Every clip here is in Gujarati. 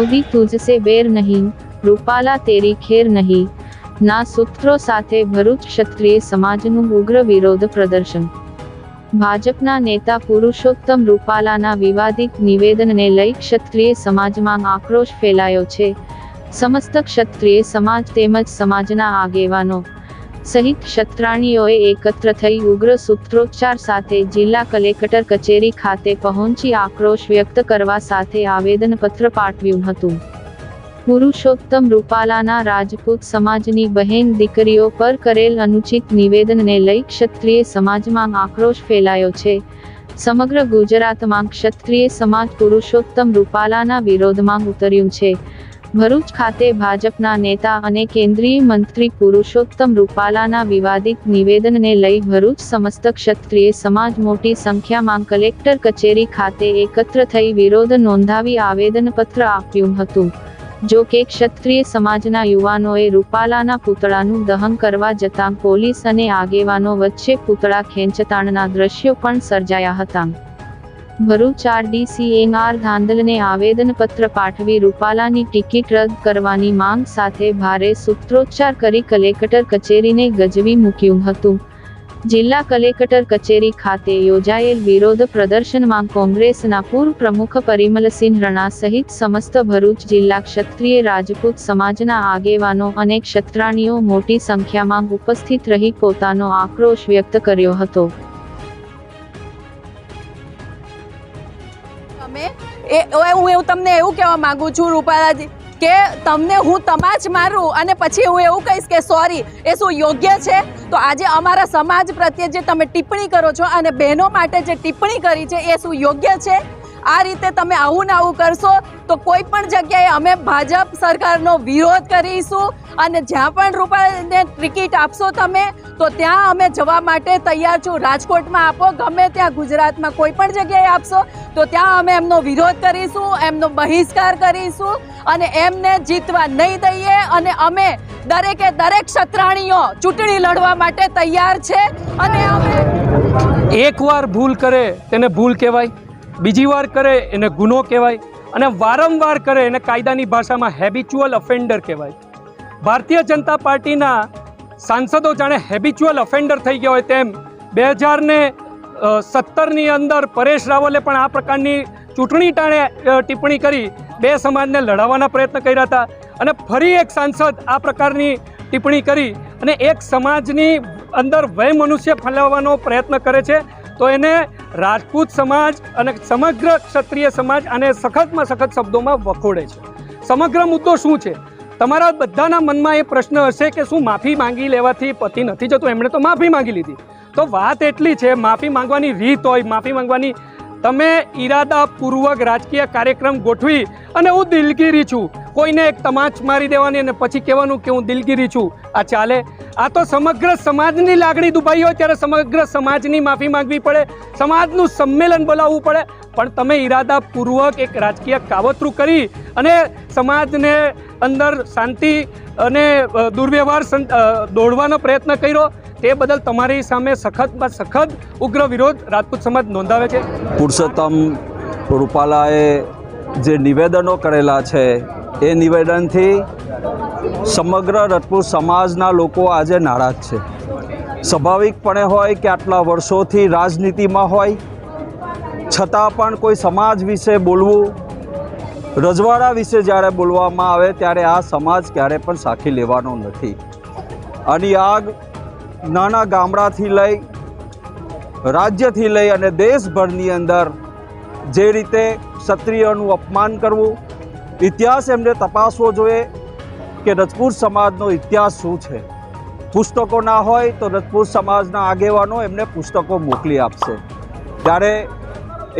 દીદી તુજસે બેર નહીં, રૂપાલા તેરી ખેર નહીં. ના સૂત્રો સાથે ભરૂચ ક્ષત્રિય સમાજનું ઉગ્ર વિરોધ પ્રદર્શન. ભાજપના નેતા પુરુષોત્તમ રૂપાલાના વિવાદિત નિવેદનને લઈ ક્ષત્રિય સમાજમાં આક્રોશ ફેલાયો છે. સમસ્ત ક્ષત્રિય સમાજ તેમજ સમાજના આગેવાનો સહિત ક્ષત્રાણીઓએ એકત્ર થઈ ઉગ્ર સૂત્રોચ્ચાર સાથે જિલ્લા કલેક્ટર કચેરી ખાતે પહોંચી આક્રોશ વ્યક્ત કરવા સાથે આવેદનપત્ર પાઠવ્યું હતું. પુરુષોત્તમ રૂપાલાના રાજપૂત સમાજની બહેન દીકરીઓ પર કરેલ અનુચિત નિવેદનને લઈ ક્ષત્રિય સમાજમાં આક્રોશ ફેલાયો છે. સમગ્ર ગુજરાતમાં ક્ષત્રિય સમાજ પુરુષોત્તમ રૂપાલાના વિરોધમાં ઉતર્યું છે. ભરૂચ ખાતે ભાજપના નેતા અને કેન્દ્રીય મંત્રી પુરુષોત્તમ રૂપાલાના વિવાદિત નિવેદનને લઈ ભરૂચ સમસ્ત ક્ષત્રિય સમાજ મોટી સંખ્યામાં કલેક્ટર કચેરી ખાતે એકત્ર થઈ વિરોધ નોંધાવી આવેદનપત્ર આપ્યું હતું. જો કે ક્ષત્રિય સમાજના યુવાનોએ રૂપાલાના પૂતળાનું દહન કરવા જતાં પોલીસ અને આગેવાનો વચ્ચે પૂતળા ખેંચતાણના દ્રશ્યો પણ સર્જાયા હતા. ભરૂચ આરડીસીએનઆર ધાંધલને આવેદનપત્ર પાઠવી રૂપાલાની ટિકિટ રદ કરવાની માંગ સાથે ભારે સૂત્રોચ્ચાર કરી કલેક્ટર કચેરીને ગજવી મૂક્યું હતું. જિલ્લા કલેક્ટર કચેરી ખાતે યોજાયેલ વિરોધ પ્રદર્શનમાં કોંગ્રેસના પૂર્વ પ્રમુખ પરિમલસિંહ રણા સહિત સમસ્ત ભરૂચ જિલ્લા ક્ષત્રિય રાજપૂત સમાજના આગેવાનો અને ક્ષત્રાણીઓ મોટી સંખ્યામાં ઉપસ્થિત રહી પોતાનો આક્રોશ વ્યક્ત કર્યો હતો. એ હું એવું તમને એવું કહેવા માંગુ છું, રૂપાલાજી, કે તમને હું તમાચ મારું અને પછી હું એવું કહીશ કે સોરી એ શું યોગ્ય છે? તો આજે અમારા સમાજ પ્રત્યે જે તમે ટિપ્પણી કરો છો અને બહેનો માટે જે ટિપ્પણી કરી છે, એ શું યોગ્ય છે? આ રીતે તમે આવું ને આવું કરશો તો કોઈ પણ જગ્યાએ અમે ભાજપ સરકારનો વિરોધ કરીશું અને જ્યાં પણ રૂપાને ટિકિટ આપશો તમે, તો ત્યાં અમે જવા માટે તૈયાર છું. રાજકોટમાં આપો, ગમે ત્યાં ગુજરાતમાં કોઈ પણ જગ્યાએ આપશો, તો ત્યાં અમે એમનો વિરોધ કરીશું, એમનો બહિષ્કાર કરીશું અને એમને જીતવા નહીં દઈએ અને અમે દરેકે દરેક ક્ષત્રાણીઓ ચૂંટણી લડવા માટે તૈયાર છે. અને અમે એકવાર ભૂલ કરે, તેને ભૂલ કહેવાય. બીજી વાર કરે એને ગુનો કહેવાય અને વારંવાર કરે એને કાયદાની ભાષામાં હેબિચ્યુઅલ અફેન્ડર કહેવાય. ભારતીય જનતા પાર્ટીના સાંસદો જાણે હેબિચ્યુઅલ અફેન્ડર થઈ ગયા હોય તેમ બે હજારને સત્તરની અંદર પરેશ રાવલે પણ આ પ્રકારની ચૂંટણી ટાણે ટિપ્પણી કરી બે સમાજને લડાવવાના પ્રયત્ન કર્યા હતા અને ફરી એક સાંસદ આ પ્રકારની ટિપ્પણી કરી અને એક સમાજની અંદર વય મનુષ્ય ફેલાવવાનો પ્રયત્ન કરે છે. તો એને રાજપૂત સમાજ અને સમગ્ર ક્ષત્રિય સમાજ આને સખતમાં સખત શબ્દોમાં વખોડે છે. સમગ્ર મુદ્દો શું છે? તમારા બધાના મનમાં એ પ્રશ્ન હશે કે શું માફી માંગી લેવાથી પતિ નથી જતો? એમણે તો માફી માંગી લીધી. તો વાત એટલી છે, માફી માંગવાની રીત હોય, માફી માંગવાની તમે ઈરાદાપૂર્વક રાજકીય કાર્યક્રમ ગોઠવી અને હું દિલગીરી છું. કોઈને એક તમાચ મારી દેવાની અને પછી કહેવાનું કે હું દિલગીરી છું. આ ચાલે. આ તો સમગ્ર સમાજની લાગણી દુભાઈ હોય ત્યારે સમગ્ર સમાજની માફી માંગવી પડે, સમાજનું સંમેલન બોલાવવું પડે. પણ તમે ઈરાદાપૂર્વક એક રાજકીય કાવતરું કરી અને સમાજને અંદર શાંતિ અને દુર્વ્યવહાર દોડવાનો પ્રયત્ન કર્યો, તે બદલ તમારી સામે સખતમાં સખત ઉગ્ર વિરોધ રાજપૂત સમાજ નોંધાવે છે. પુરુષોત્તમ રૂપાલાએ જે નિવેદનો કરેલા છે એ નિવેદનથી સમગ્ર રતપુર સમાજના લોકો આજે નારાજ છે. સ્વાભાવિકપણે હોય કે આટલા વર્ષોથી રાજનીતિમાં હોય, છતાં પણ કોઈ સમાજ વિશે બોલવું, રજવાડા વિશે જ્યારે બોલવામાં આવે ત્યારે આ સમાજ ક્યારે પણ સાખી લેવાનો નથી. આની આગ નાના ગામડાથી લઈ, રાજ્યથી લઈ અને દેશભરની અંદર જે રીતે ક્ષત્રિયનું અપમાન કરવું ઇતિહાસ એમને તપાસવો જોઈએ કે રજપૂત સમાજનો ઇતિહાસ શું છે. પુસ્તકો ના હોય તો રજપૂત સમાજના આગેવાનો એમને પુસ્તકો મોકલી આપશે. ત્યારે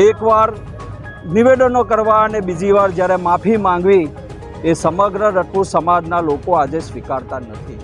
એકવાર નિવેદનો કરવા અને બીજી વાર જ્યારે માફી માંગવી, એ સમગ્ર રજપૂત સમાજના લોકો આજે સ્વીકારતા નથી.